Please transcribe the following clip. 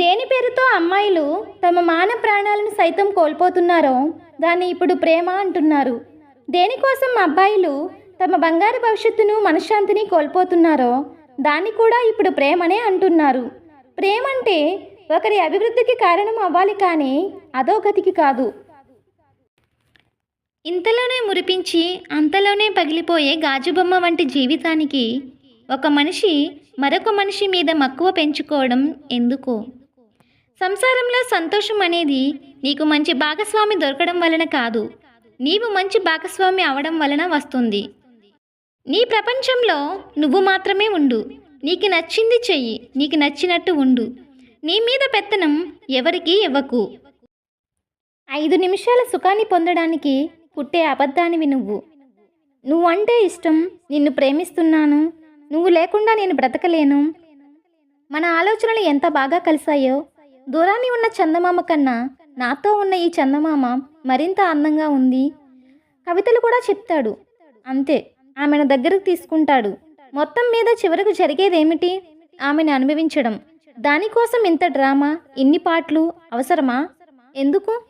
దేని పేరుతో అమ్మాయిలు తమ మాన ప్రాణాలను సైతం కోల్పోతున్నారో దాన్ని ఇప్పుడు ప్రేమ అంటున్నారు. దేనికోసం అబ్బాయిలు తమ బంగారు భవిష్యత్తును మనశ్శాంతిని కోల్పోతున్నారో దాన్ని కూడా ఇప్పుడు ప్రేమనే అంటున్నారు. ప్రేమ అంటే ఒకరి అభివృద్ధికి కారణం అవ్వాలి కానీ అధోగతికి కాదు. ఇంతలోనే మురిపించి అంతలోనే పగిలిపోయే గాజుబొమ్మ వంటి జీవితానికి ఒక మనిషి మరొక మనిషి మీద మక్కువ పెంచుకోవడం ఎందుకు? సంసారంలో సంతోషం అనేది నీకు మంచి భాగస్వామి దొరకడం వలన కాదు. నీవు మంచి భాగస్వామి అవడం వలన వస్తుంది. నీ ప్రపంచంలో నువ్వు మాత్రమే ఉండు. నీకు నచ్చింది చెయ్యి. నీకు నచ్చినట్టు ఉండు. నీ మీద పెత్తనం ఎవరికీ ఇవ్వకు. ఐదు నిమిషాల సుఖాన్ని పొందడానికి పుట్టే అబద్ధానివి నువ్వు. నువ్వంటే ఇష్టం. నిన్ను ప్రేమిస్తున్నాను. నువ్వు లేకుండా నేను బ్రతకలేను. మన ఆలోచనలు ఎంత బాగా కలిశాయో దూరాన్ని ఉన్న చందమామ కన్నా నాతో ఉన్న ఈ చందమామ మరింత అందంగా ఉంది. కవితలు కూడా చెప్తాడు. అంతే ఆమెను దగ్గరకు తీసుకుంటాడు. మొత్తం మీద చివరకు జరిగేదేమిటి? ఆమెను అనుభవించడం. దానికోసం ఇంత డ్రామా? ఇన్ని పాటలు? అవసరమా? ఎందుకు?